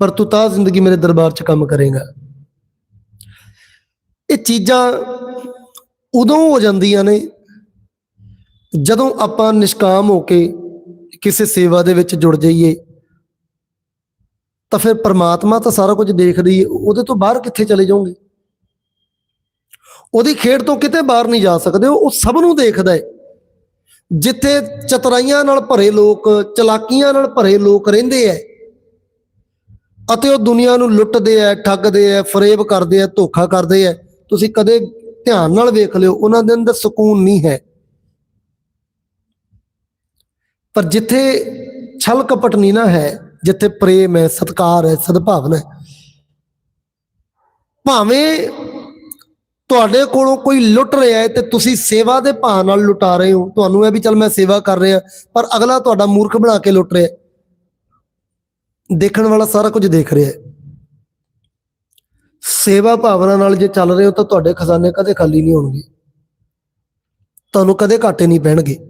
ਪਰ ਤੂੰ ਤਾਂ ਜ਼ਿੰਦਗੀ ਮੇਰੇ ਦਰਬਾਰ 'ਚ ਕੰਮ ਕਰੇਗਾ। ਇਹ ਚੀਜ਼ਾਂ ਉਦੋਂ ਹੋ ਜਾਂਦੀਆਂ ਨੇ ਜਦੋਂ ਆਪਾਂ ਨਿਸ਼ਕਾਮ ਹੋ ਕੇ ਕਿਸੇ ਸੇਵਾ ਦੇ ਵਿੱਚ ਜੁੜ ਜਾਈਏ। ਤਾਂ ਫਿਰ ਪਰਮਾਤਮਾ ਤਾਂ ਸਾਰਾ ਕੁਝ ਦੇਖਦਾ ਹੀ ਹੈ ਉਹਦੇ ਤੋਂ ਬਾਹਰ ਕਿੱਥੇ ਚਲੇ ਜਾਓਗੇ? ਉਹਦੀ ਖੇਡ ਤੋਂ ਕਿਤੇ ਬਾਹਰ ਨਹੀਂ ਜਾ ਸਕਦੇ, ਉਹ ਉਹ ਸਭ ਨੂੰ ਦੇਖਦਾ ਹੈ ਜਿੱਥੇ ਚਤਰਾਈਆਂ ਨਾਲ ਭਰੇ ਲੋਕ, ਚਲਾਕੀਆਂ ਨਾਲ ਭਰੇ ਲੋਕ ਰਹਿੰਦੇ ਐ ਅਤੇ ਉਹ ਦੁਨੀਆ ਨੂੰ ਲੁੱਟਦੇ ਐ ਠੱਗਦੇ ਐ ਫਰੇਬ ਕਰਦੇ ਐ ਧੋਖਾ ਕਰਦੇ ਐ ਤੁਸੀਂ ਕਦੇ ਧਿਆਨ ਨਾਲ ਵੇਖ ਲਿਓ, ਉਹਨਾਂ ਦੇ ਅੰਦਰ ਸਕੂਨ ਨਹੀਂ ਹੈ। ਪਰ ਜਿੱਥੇ ਛਲ ਕਪਟ ਨਹੀਂ ਨਾ ਹੈ, ਜਿੱਥੇ ਪ੍ਰੇਮ ਹੈ, ਸਤਕਾਰ ਹੈ, ਸਦਭਾਵਨਾ ਹੈ, ਭਾਵੇਂ ਤੁਹਾਡੇ ਕੋਲੋਂ ਕੋਈ ਲੁੱਟ ਰਿਹਾ ਹੈ ਤੇ ਤੁਸੀਂ ਸੇਵਾ ਦੇ ਭਾਅ ਨਾਲ ਲੁਟਾ ਰਹੇ ਹੋ, ਤੁਹਾਨੂੰ ਇਹ ਵੀ ਚੱਲ ਮੈਂ ਸੇਵਾ ਕਰ ਰਿਹਾ, ਪਰ ਅਗਲਾ ਤੁਹਾਡਾ ਮੂਰਖ ਬਣਾ ਕੇ ਲੁੱਟ ਰਿਹਾ ਦੇਖਣ ਵਾਲਾ ਸਾਰਾ ਕੁਝ ਦੇਖ ਰਿਹਾ ਹੈ। ਸੇਵਾ ਭਾਵਨਾ ਨਾਲ ਜੇ ਚੱਲ ਰਹੇ ਹੋ ਤਾਂ ਤੁਹਾਡੇ ਖਜ਼ਾਨੇ ਕਦੇ ਖਾਲੀ ਨਹੀਂ ਹੋਣਗੇ। ਤੁਹਾਨੂੰ ਕਦੇ ਘਾਟੇ ਨਹੀਂ ਪੈਣਗੇ।